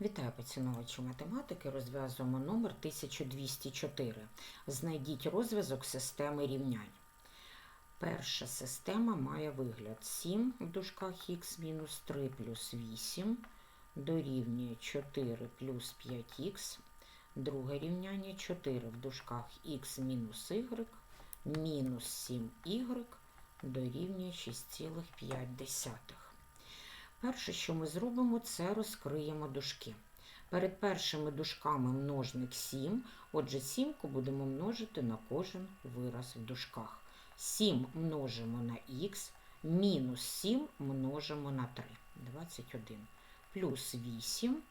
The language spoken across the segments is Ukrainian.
Вітаю поціновувачі математики. Розв'язуємо номер 1204. Знайдіть розв'язок системи рівнянь. Перша система має вигляд 7 в дужках х мінус 3 плюс 8 дорівнює 4 плюс 5х. Друге рівняння 4 в дужках х мінус y мінус 7y дорівнює 6,5. Перше, що ми зробимо, це розкриємо дужки. Перед першими дужками множник 7, отже, сімку будемо множити на кожен вираз в дужках. 7 множимо на х, мінус 7 множимо на 3, 21. Плюс 8,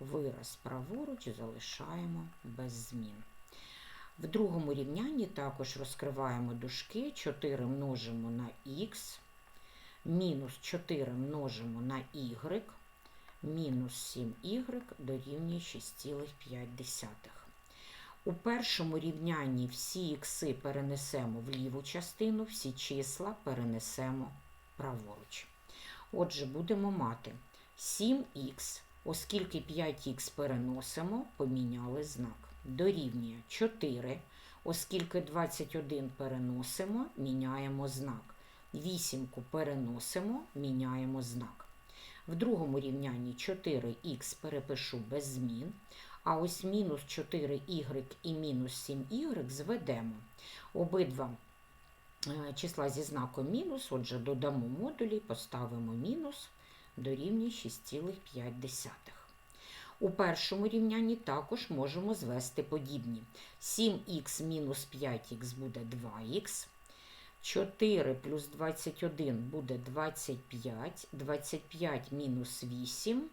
вираз праворуч залишаємо без змін. В другому рівнянні також розкриваємо дужки, 4 множимо на х, мінус 4 множимо на y, мінус 7y дорівнює 6,5. У першому рівнянні всі ікси перенесемо в ліву частину, всі числа перенесемо праворуч. Отже, будемо мати 7х, оскільки 5х переносимо, поміняли знак. Дорівнює 4, оскільки 21 переносимо, міняємо знак. Вісімку переносимо, міняємо знак. В другому рівнянні 4х перепишу без змін, а ось мінус 4y і мінус 7y зведемо. Обидва е, числа зі знаком мінус, отже, додамо модулі, поставимо мінус дорівнює 6,5. У першому рівнянні також можемо звести подібні. 7х мінус 5х буде 2х. 4 плюс 21 буде 25, 25 мінус 8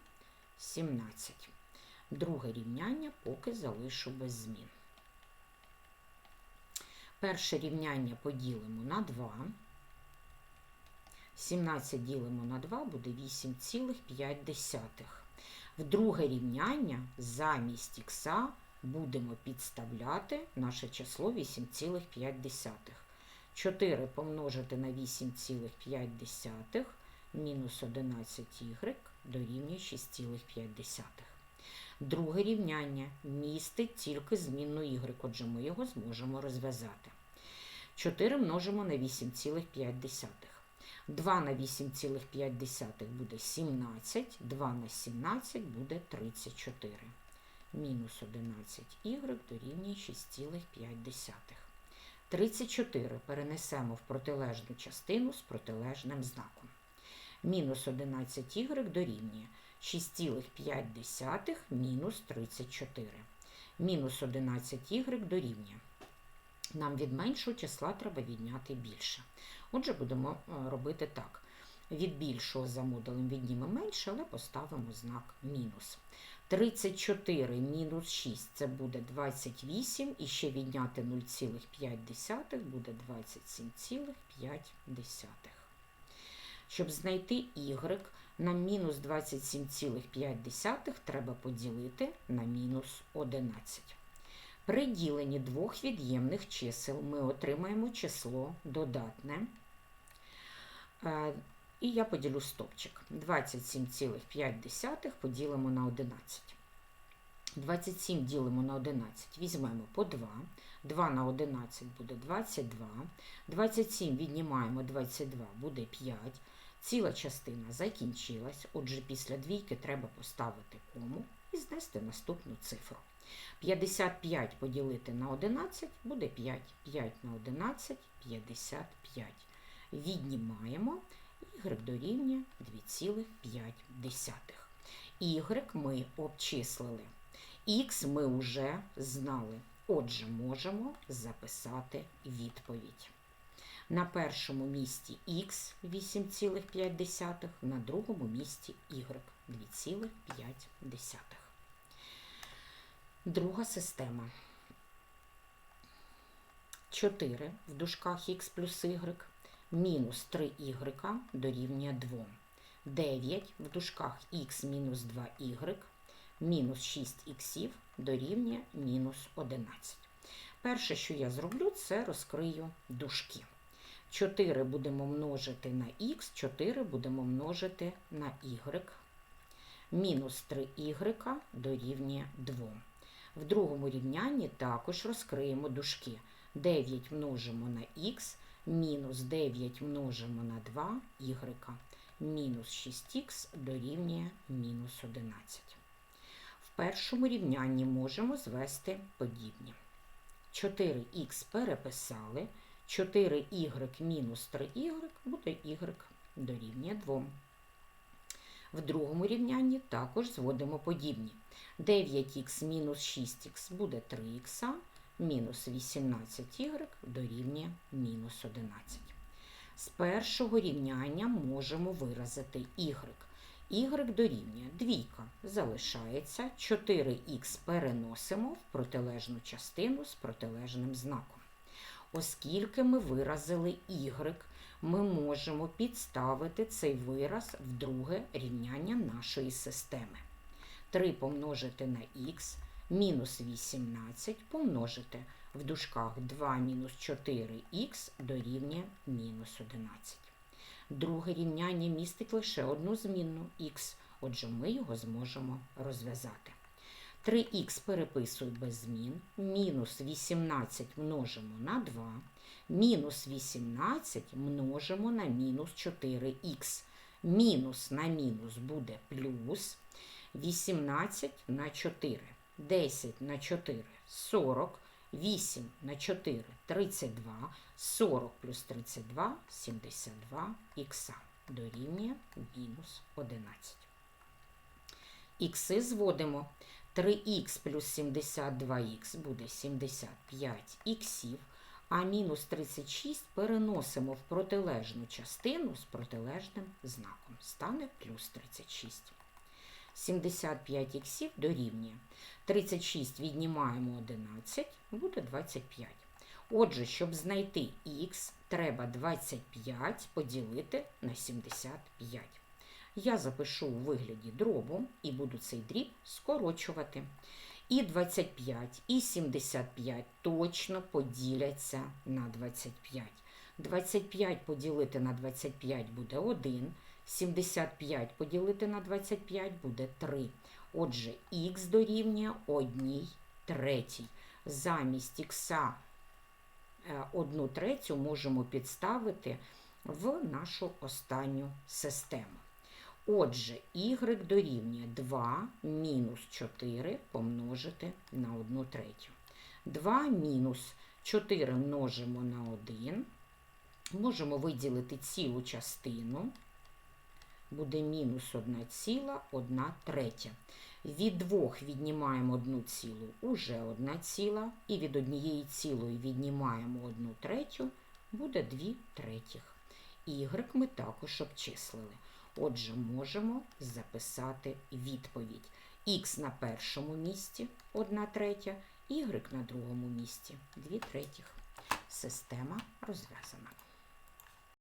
17. Друге рівняння поки залишу без змін. Перше рівняння поділимо на 2. 17 ділимо на 2 буде 8,5. В друге рівняння замість х будемо підставляти наше число 8,5. 4 помножити на 8,5 мінус 11y дорівнює 6,5. Друге рівняння містить тільки змінну y, отже ми його зможемо розв'язати. 4 множимо на 8,5. 2 на 8,5 буде 17, 2 на 17 буде 34. Мінус 11y дорівнює 6,5. 34 перенесемо в протилежну частину з протилежним знаком. Мінус 11y дорівнює 6,5 мінус 34. Мінус 11y дорівнює. Нам від меншого числа треба відняти більше. Отже, будемо робити так. Від більшого за модулем віднімемо менше, але поставимо знак мінус. 34 мінус 6 це буде 28, і ще відняти 0,5 буде 27,5. Щоб знайти y, нам мінус 27,5 треба поділити на мінус 11. При діленні двох від'ємних чисел ми отримаємо число додатне. І я поділю стопчик. 27,5 поділимо на 11. 27 ділимо на 11, візьмемо по 2. 2 на 11 буде 22. 27 віднімаємо 22, буде 5. Ціла частина закінчилась, отже, після двійки треба поставити кому і знести наступну цифру. 55 поділити на 11 буде 5. 5 на 11 55. Віднімаємо y дорівнює 2,5. Y ми обчислили. Х ми вже знали. Отже, можемо записати відповідь. На першому місці х 8,5, на другому місці y 2,5. Друга система. 4 в дужках х плюс y мінус 3y дорівнює 2. 9 в дужках х мінус 2y мінус 6х дорівнює мінус 11. Перше, що я зроблю, це розкрию дужки. 4 будемо множити на х, 4 будемо множити на y. Мінус 3y дорівнює 2. В другому рівнянні також розкриємо дужки. 9 множимо на х, мінус 9 множимо на 2 y. Мінус 6х дорівнює мінус 11. В першому рівнянні можемо звести подібні. 4х переписали, 4y мінус 3y буде y дорівнює 2. В другому рівнянні також зводимо подібні. 9х мінус 6х буде 3х, мінус 18y дорівнює мінус 11. З першого рівняння можемо виразити y. y дорівнює двійка. Залишається 4х переносимо в протилежну частину з протилежним знаком. Оскільки ми виразили y, ми можемо підставити цей вираз в друге рівняння нашої системи. 3 помножити на х мінус 18 помножити в дужках 2 мінус 4х дорівнює мінус 11. Друге рівняння містить лише одну змінну х, отже ми його зможемо розв'язати. 3х переписую без змін, мінус 18 множимо на 2, мінус 18 множимо на мінус 4х. Мінус на мінус буде плюс 18 на 4. 10 на 4 40, 8 на 4 32, 40 плюс 32 72 х дорівнює мінус 11. Ікси зводимо. 3х плюс 72х буде 75 іксів, а мінус 36 переносимо в протилежну частину з протилежним знаком. Стане плюс 36. 75 іксів дорівнює. 36 віднімаємо 11, буде 25. Отже, щоб знайти х, треба 25 поділити на 75. Я запишу у вигляді дробу і буду цей дріб скорочувати. І 25, і 75 точно поділяться на 25. 25 поділити на 25 буде 1. 75 поділити на 25 буде 3. Отже, х дорівнює 1 третій. Замість х 1 третю можемо підставити в нашу останню систему. Отже, y дорівнює 2 мінус 4 помножити на 1 третю. 2 мінус 4 множимо на 1. Можемо виділити цілу частину. Буде мінус 1 1 третя. Від 2 віднімаємо 1 цілу, уже 1 ціла. І від однієї цілої віднімаємо 1 третю, буде 2 третіх. Y ми також обчислили. Отже, можемо записати відповідь. Х на першому місці 1 третя, y на другому місці 2 третіх. Система розв'язана.